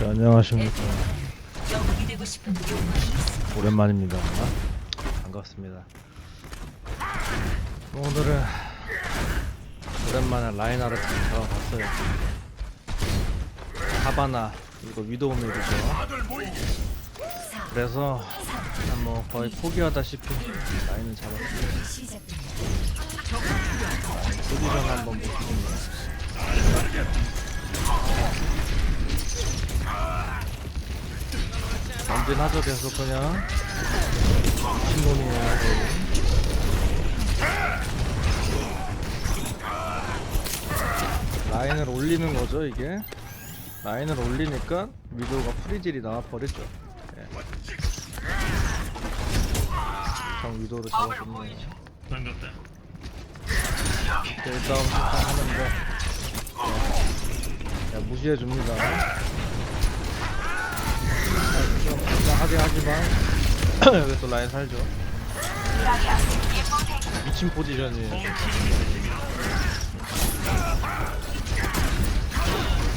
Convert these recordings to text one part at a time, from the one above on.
네, 안녕하십니까. 싶은 욕망이 있어. 오랜만입니다. 반갑습니다. 오늘은 오랜만에 라인하르트 들어갔어요. 하바나 이거 위도우 밀이죠. 그래서 그냥 뭐 거의 포기하다시피 라인을 잡았습니다. 포지션 한번 전진하죠 계속 그냥 신놈이에요 거의. 라인을 올리는 거죠 이게 라인을 올리니까 위도우가 프리질이 나와 버리죠 예. 정 위도우를 잡아줬네요 일 싸움 하는데 야 무시해 줍니다. 좀 불쌍하게 하지만 여기 또 라인 살죠. 미친 포지션이에요.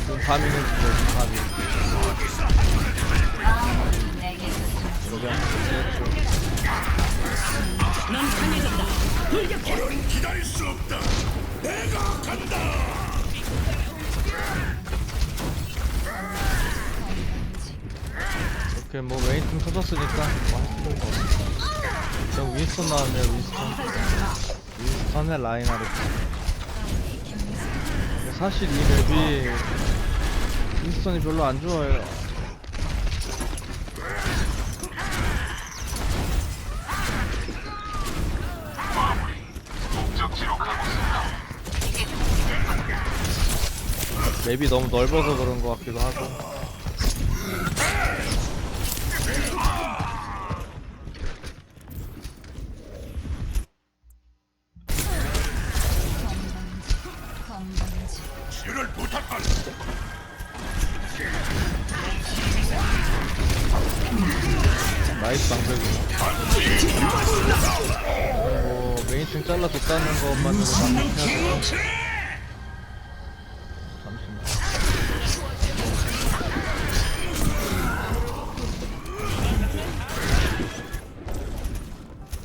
지금 파밍은 진짜 파밍. 이렇게 뭐 웨이팅 터졌으니까 뭐할 필요가 없어. 저 윈스턴 나왔네요 윈스턴. 윈스턴의 라인하르트. 근데 사실 이 맵이 윈스턴이 별로 안 좋아요. 맵이 너무 넓어서 그런 것 같기도 하고. 나이스 방벽이네. 뭐 메인층 잘라줬다는 것만으로 만족해야죠. 잠시만.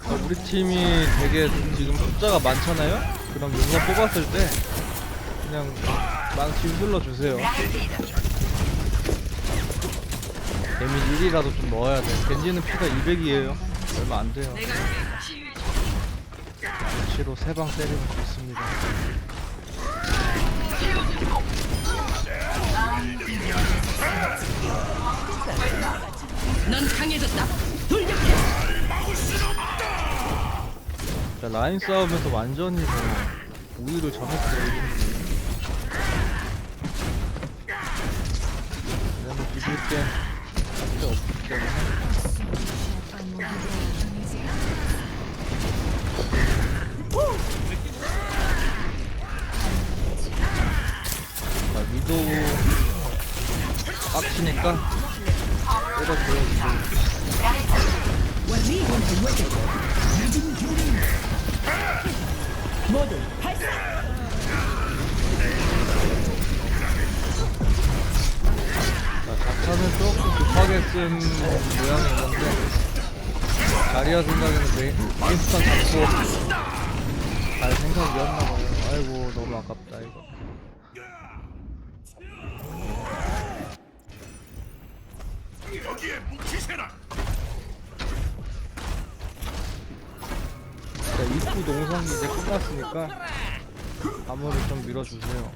아, 우리 팀이 되게 지금 숫자가 많잖아요? 그럼 용감 뽑았을 때 그냥 망치 휘둘러 주세요. 데미지 1이라도 좀 넣어야 돼. 겐지는 피가 200이에요. 얼마 안 돼요. 망치로 세방 때리면 좋습니다. 넌 강해졌다. 자, 라인 싸움에서 완전히 뭐 우위를 점했어요. 내가 비빌 게 진짜 없기 때문에. 자, 위도우 빡치니까. 자, 자 타는 조금 급하게 쓴 모양이 있는데 자리아 생각에는 메인, 메인스턴 잡고 갈 생각이었나봐요. 아이고 너무 아깝다 이거. 자, 입구 농성이 이제 끝났으니까 화물을 좀 밀어주세요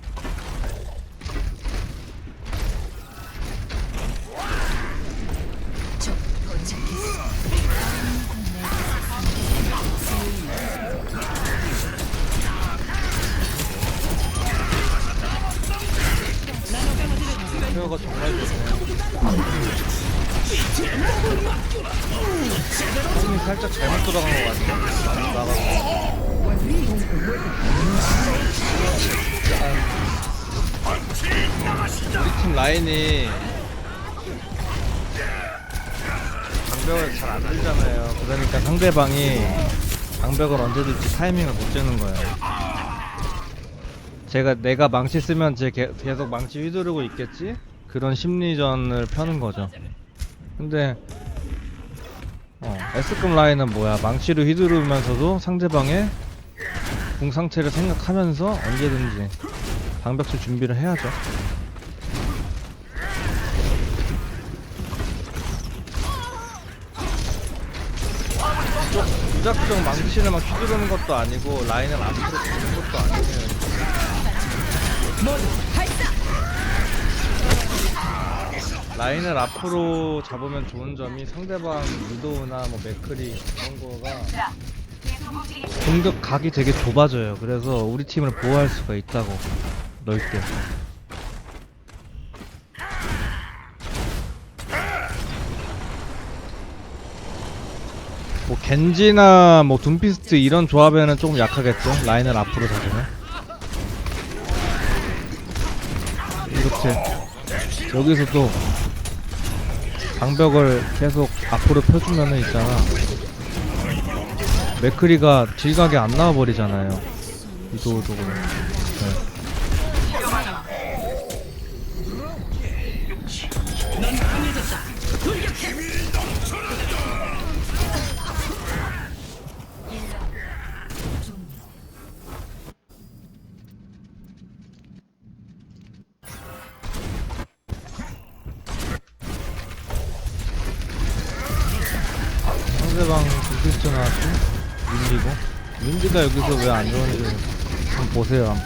우리 팀 라인이 장벽을 잘 안 들잖아요 그러니까 상대방이 장벽을 언제 들지 타이밍을 못 재는 거예요 제가 내가 망치 쓰면 제 개- 계속 망치 휘두르고 있겠지 그런 심리전을 펴는 거죠. 근데 어, S급 라인은 뭐야? 망치로 휘두르면서도 상대방의 궁 상태를 생각하면서 언제든지 방벽질 준비를 해야죠. 무작정 망치를 막 휘두르는 것도 아니고 라인을 앞으로 주는 것도 아니에요. 라인을 앞으로 잡으면 좋은 점이 상대방 유도나 뭐 맥크리 그런 거가 공격 각이 되게 좁아져요. 그래서 우리 팀을 보호할 수가 있다고 넓게. 뭐 겐지나 뭐 둠피스트 이런 조합에는 조금 약하겠죠. 라인을 앞으로 잡으면. 이렇게 여기서도 방벽을 계속 앞으로 펴주면은 있잖아 맥크리가 질각이 안 나와버리잖아요 이도저도 네. 상대방 둠피스트 나왔지 윈디고 윈디가 여기서 왜 안 좋은지 한번 보세요 한번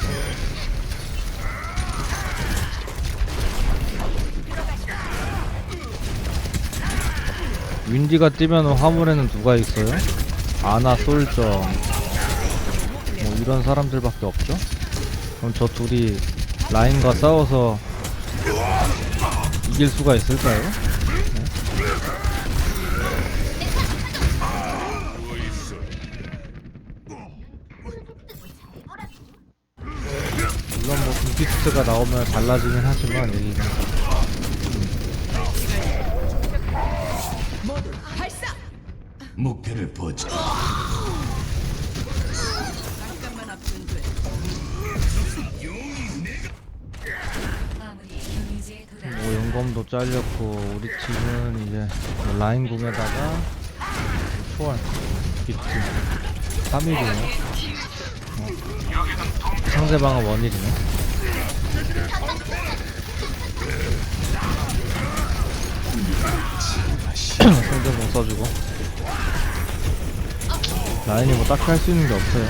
윈디가 뛰면 화물에는 누가 있어요? 아나 솔저 뭐 이런 사람들밖에 없죠? 그럼 저 둘이 라인과 싸워서 이길 수가 있을까요? 물 뭐 둠피스트가 나오면 달라지긴 하지만 얘기가 목표를 도달. 뭐 연검도 잘렸고 우리 팀은 이제 뭐 라인 궁에다가 초월 비트 3일이네 어. 상대방은 원일이네 상대 못 써주고. 라인이 뭐 딱히 할 수 있는 게 없어요.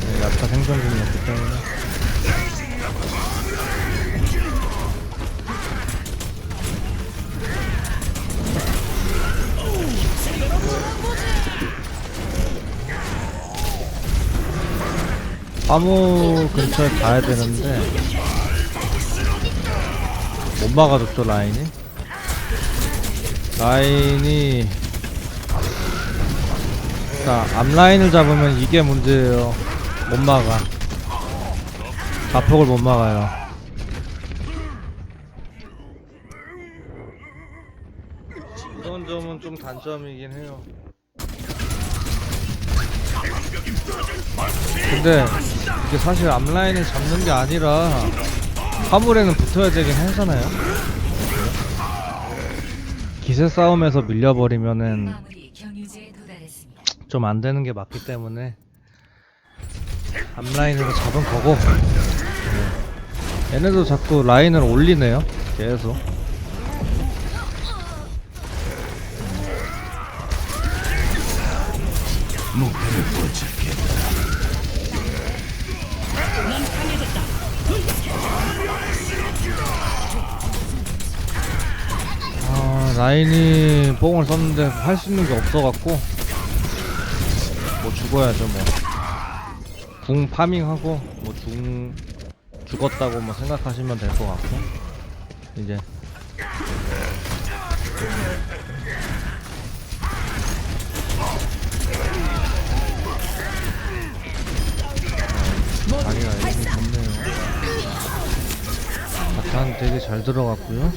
네, 야타 생존 중이었기 때문에. 화무 근처에 가야 되는데 못 막아줬죠 라인이? 라인이. 자 앞라인을 잡으면 이게 문제예요. 못 막아. 자폭을 못 막아요. 이런 점은 좀 단점이긴 해요. 근데 이게 사실 앞라인을 잡는 게 아니라 화물에는 붙어야 되긴 하잖아요. 기세 싸움에서 밀려버리면은. 좀 안 되는 게 맞기 때문에 앞라인으로 잡은 거고 네. 얘네도 자꾸 라인을 올리네요. 계속. 라인이 뽕을 썼는데 할 수 있는 게 없어갖고 뭐 죽어야죠 뭐. 궁 파밍하고 뭐 죽, 죽었다고 뭐 생각하시면 될 것 같고 이제 다리가 애기 좋네요. 바탄 되게 잘 들어갔고요.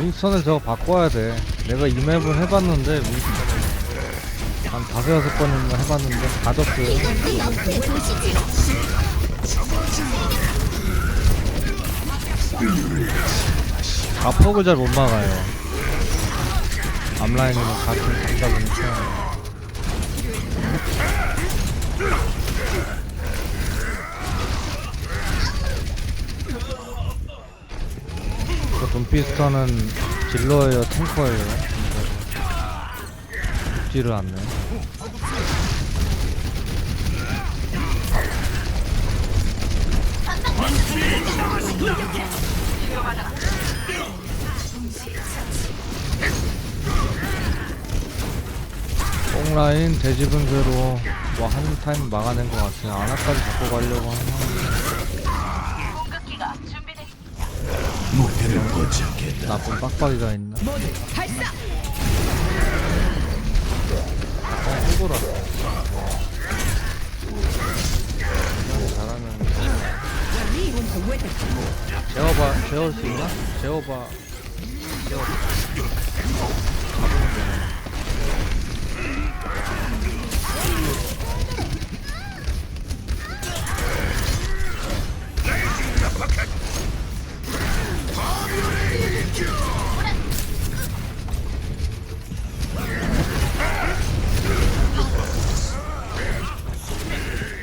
윈스턴을 저거 바꿔야 돼. 내가 이 맵을 해봤는데 윈스턴을 한 다섯 여섯 번이나 해봤는데 다 졌어요. 자폭을 잘 못 막아요. 앞라인에는 같이 간다 보니까. 그 돈피스터는 딜러예요, 탱커예요. 죽지를 않네. 뽕라인 대지분쇄로 뭐 한 타임 막아낸 것 같아요. 아나까지 잡고 가려고 하면 나쁜 빡빡이가 있나? 약간 호구라. 잘하면 재워봐, 재울 수 있나? 재워봐. 재워. 잡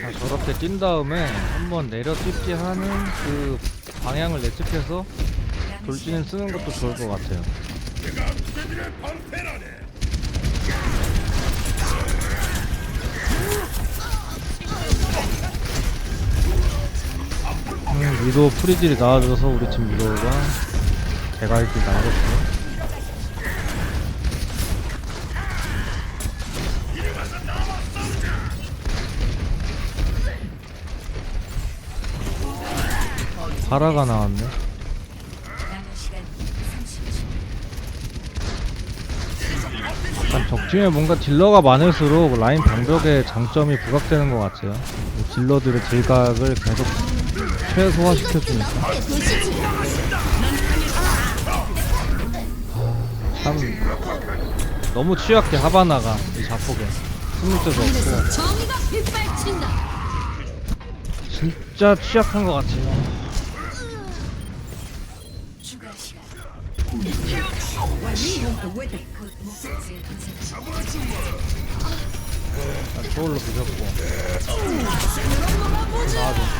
아, 저렇게 뛴 다음에 한번 내려 뛰기 하는 그 방향을 예측해서 돌진을 쓰는 것도 좋을 것 같아요. 음, 위도 프리딜이 나와줘서 우리 팀 위도가 대갈길 나와줬어요. 파라가 나왔네. 남은 시간 30초. 약간 적팀에 뭔가 딜러가 많을수록 라인 방벽에 장점이 부각되는 것 같아요. 이 딜러들의 딜각을 계속 최소화시켜주니까. 참 너무 취약해 하바나가 이 자폭에 승리도 없고 정의가 빗발친다. 진짜 취약한 것 같아요. 아, 저걸로 부셨고 나와줬고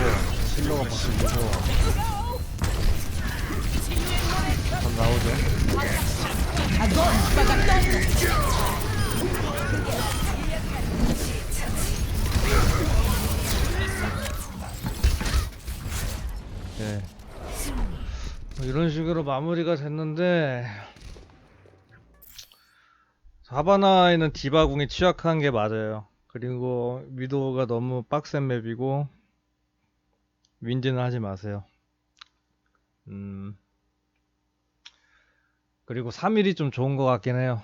실러가 벌써 무서워. 참 나오죠. 네. 뭐 이런 식으로 마무리가 됐는데 사바나에는 디바궁이 취약한 게 맞아요. 그리고 위도우가 너무 빡센 맵이고 윈디는 하지 마세요. 음 그리고 3일이 좀 좋은 것 같긴 해요.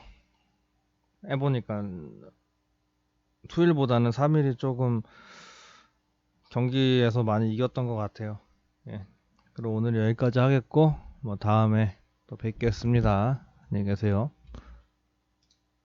해보니까 투일보다는 3일이 조금 경기에서 많이 이겼던 것 같아요. 예. 그럼 오늘 여기까지 하겠고 뭐 다음에 또 뵙겠습니다. 안녕히 계세요.